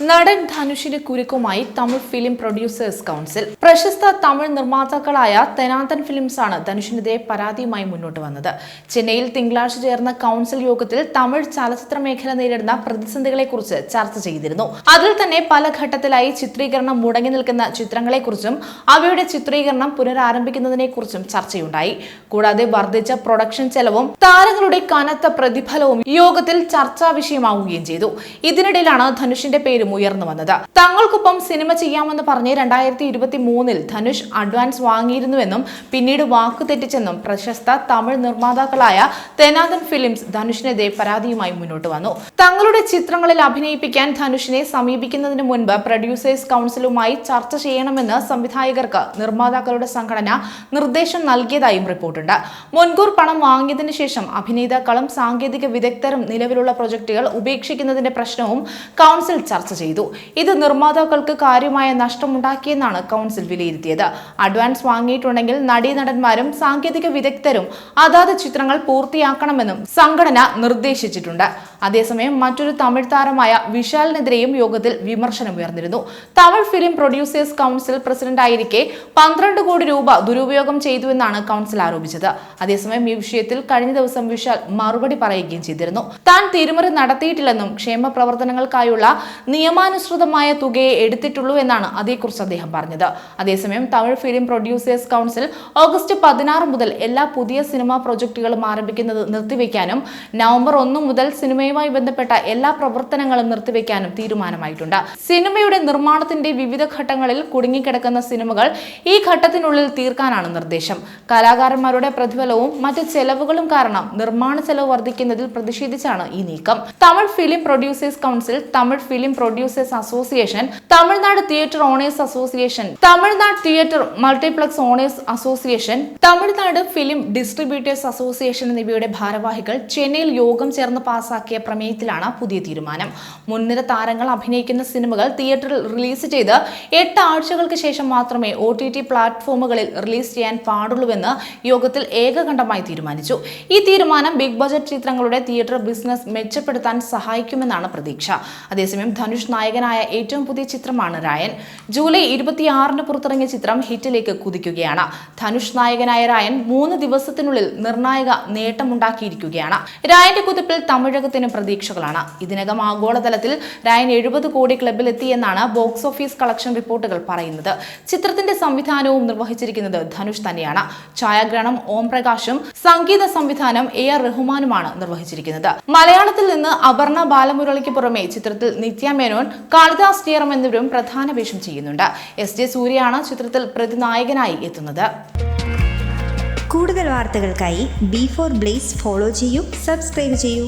നടൻ ധനുഷിന് കുരുക്കുമായി തമിഴ് ഫിലിം പ്രൊഡ്യൂസേഴ്സ് കൗൺസിൽ. പ്രശസ്ത തമിഴ് നിർമ്മാതാക്കളായ തെനാന്തൻ ഫിലിംസ് ആണ് ധനുഷിനെതിരെ പരാതിയുമായി മുന്നോട്ട് വന്നത്. ചെന്നൈയിൽ തിങ്കളാഴ്ച ചേർന്ന കൗൺസിൽ യോഗത്തിൽ തമിഴ് ചലച്ചിത്ര മേഖല നേരിടുന്ന പ്രതിസന്ധികളെക്കുറിച്ച് ചർച്ച ചെയ്തിരുന്നു. അതിൽ തന്നെ പല ഘട്ടത്തിലായി ചിത്രീകരണം മുടങ്ങി നിൽക്കുന്ന ചിത്രങ്ങളെക്കുറിച്ചും അവയുടെ ചിത്രീകരണം പുനരാരംഭിക്കുന്നതിനെക്കുറിച്ചും ചർച്ചയുണ്ടായി. കൂടാതെ വർദ്ധിച്ച പ്രൊഡക്ഷൻ ചെലവും താരങ്ങളുടെ കനത്ത പ്രതിഫലവും യോഗത്തിൽ ചർച്ചാ വിഷയമാവുകയും ചെയ്തു. ഇതിനിടയിലാണ് ധനുഷിന്റെ പേരും ഉയർന്നു വന്നത്. തങ്ങൾക്കൊപ്പം സിനിമ ചെയ്യാമെന്ന് പറഞ്ഞ് രണ്ടായിരത്തി ഇരുപത്തി മൂന്നിൽ ധനുഷ് അഡ്വാൻസ് വാങ്ങിയിരുന്നുവെന്നും പിന്നീട് വാക്കു തെറ്റിച്ചെന്നും പ്രശസ്ത തമിഴ് നിർമ്മാതാക്കളായ തെനാദൻ ഫിലിംസ് ധനുഷിനെതിരെ പരാതിയുമായി മുന്നോട്ട് വന്നു. തങ്ങളുടെ ചിത്രങ്ങളിൽ അഭിനയിപ്പിക്കാൻ ധനുഷിനെ സമീപിക്കുന്നതിന് മുൻപ് പ്രൊഡ്യൂസേഴ്സ് കൗൺസിലുമായി ചർച്ച ചെയ്യണമെന്ന് സംവിധായകർക്ക് നിർമ്മാതാക്കളുടെ സംഘടന നിർദ്ദേശം നൽകിയതായും റിപ്പോർട്ടുണ്ട്. മുൻകൂർ പണം വാങ്ങിയതിനു ശേഷം അഭിനേതാക്കളും സാങ്കേതിക വിദഗ്ധരും നിലവിലുള്ള പ്രൊജക്ടുകൾ ഉപേക്ഷിക്കുന്നതിന്റെ പ്രശ്നവും കൗൺസിൽ ചർച്ച ചെയ്തു. ഇത് നിർമ്മാതാക്കൾക്ക് കാര്യമായ നഷ്ടമുണ്ടാക്കിയെന്നാണ് കൗൺസിൽ വിലയിരുത്തിയത്. അഡ്വാൻസ് വാങ്ങിയിട്ടുണ്ടെങ്കിൽ നടീനടന്മാരും സാങ്കേതിക വിദഗ്ധരും അതാത് ചിത്രങ്ങൾ പൂർത്തിയാക്കണമെന്നും സംഘടന നിർദ്ദേശിച്ചിട്ടുണ്ട്. അതേസമയം മറ്റൊരു തമിഴ് താരമായ വിശാലിനെതിരെയും യോഗത്തിൽ വിമർശനം ഉയർന്നിരുന്നു. തമിഴ് ഫിലിം പ്രൊഡ്യൂസേഴ്സ് കൗൺസിൽ പ്രസിഡന്റായിരിക്കെ പന്ത്രണ്ട് കോടി രൂപ ദുരുപയോഗം ചെയ്തുവെന്നാണ് കൗൺസിൽ ആരോപിച്ചത്. അതേസമയം ഈ വിഷയത്തിൽ കഴിഞ്ഞ ദിവസം വിശാൽ മറുപടി പറയുകയും ചെയ്തിരുന്നു. താൻ തിരിമറി നടത്തിയിട്ടില്ലെന്നും ക്ഷേമ പ്രവർത്തനങ്ങൾക്കായുള്ള നിയമാനുസൃതമായ തുകയെ എടുത്തിട്ടുള്ളൂ എന്നാണ് അതേക്കുറിച്ച് അദ്ദേഹം പറഞ്ഞത്. അതേസമയം Tamil film producers council August പതിനാറ് മുതൽ എല്ലാ പുതിയ സിനിമാ പ്രൊജക്ടുകളും ആരംഭിക്കുന്നത് നിർത്തിവെക്കാനും നവംബർ ഒന്ന് മുതൽ സിനിമയുമായി ബന്ധപ്പെട്ട എല്ലാ പ്രവർത്തനങ്ങളും നിർത്തിവെക്കാനും തീരുമാനമായിട്ടുണ്ട്. സിനിമയുടെ നിർമ്മാണത്തിന്റെ വിവിധ ഘട്ടങ്ങളിൽ കുടുങ്ങിക്കിടക്കുന്ന സിനിമകൾ ഈ ഘട്ടത്തിനുള്ളിൽ തീർക്കാനാണ് നിർദ്ദേശം. കലാകാരന്മാരുടെ പ്രതിഫലവും മറ്റ് ചെലവുകളും കാരണം നിർമ്മാണ ചെലവ് വർദ്ധിക്കുന്നതിൽ പ്രതിഷേധിച്ചാണ് ഈ നീക്കം. Tamil film producers council Tamil film producers association Tamil Nadu theatre owners association Tamil Nadu theatre multiplex owners association Tamil Nadu film distributors association എന്നിവയുടെ ഭാരവാഹികൾ ചെന്നൈയിൽ യോഗം ചേർന്ന് പാസാക്കിയ പ്രമേയത്തിലാണ് പുതിയ തീരുമാനം. മുൻനിര താരങ്ങൾ അഭിനയിക്കുന്ന സിനിമകൾ തിയേറ്ററിൽ റിലീസ് ചെയ്ത് എട്ട് ആഴ്ചകൾക്ക് ശേഷം മാത്രമേ ഒ പ്ലാറ്റ്ഫോമുകളിൽ റിലീസ് ചെയ്യാൻ പാടുള്ളൂവെന്ന് യോഗത്തിൽ ഏകകണ്ഠമായി തീരുമാനിച്ചു. ഈ തീരുമാനം ബിഗ് ബജറ്റ് ചിത്രങ്ങളുടെ തിയേറ്റർ ബിസിനസ് മെച്ചപ്പെടുത്താൻ സഹായിക്കുമെന്നാണ് പ്രതീക്ഷ. അതേസമയം ധനുഷ് നായകനായ ഏറ്റവും പുതിയ ചിത്രമാണ് രായൻ. ജൂലൈ ഇരുപത്തിയാറിന് പുറത്തിറങ്ങിയ ചിത്രം ഹിറ്റിലേക്ക് കുതിക്കുകയാണ്. ധനുഷ് നായകനായ രായൻ മൂന്ന് ദിവസത്തിനുള്ളിൽ നിർണായക നേട്ടമുണ്ടാക്കിയിരിക്കുകയാണ്. രായന്റെ കുതിപ്പിൽ തമിഴകത്തിന് പ്രതീക്ഷകളാണ്. ഇതിനകം ആഗോളതലത്തിൽ റയൻ എഴുപത് കോടി ക്ലബിലെത്തിയെന്നാണ് ബോക്സ് ഓഫീസ് കളക്ഷൻ റിപ്പോർട്ടുകൾ പറയുന്നത്. ചിത്രത്തിന്റെ സംവിധാനവും നിർവഹിച്ചിരിക്കുന്നത് ധനുഷ് തന്നെയാണ്. ഛായാഗ്രഹണം ഓം പ്രകാശും സംഗീത സംവിധാനം എ ആർ റഹ്മാനുമാണ് നിർവഹിച്ചിരിക്കുന്നത്. മലയാളത്തിൽ നിന്ന് അപർണ ബാലമുരളിക്ക് പുറമെ ചിത്രത്തിൽ നിത്യ മേനോൻ കാളിദാസ് ടിയറം എന്നിവരും പ്രധാന വേഷം ചെയ്യുന്നുണ്ട്. എസ് ജെ സൂര്യയാണ് ചിത്രത്തിൽ പ്രതിനായകനായി എത്തുന്നത്. കൂടുതൽ വാർത്തകൾക്കായി ബി ഫോർ ബ്ലേസ് ഫോളോ ചെയ്യൂ സബ്സ്ക്രൈബ് ചെയ്യൂ.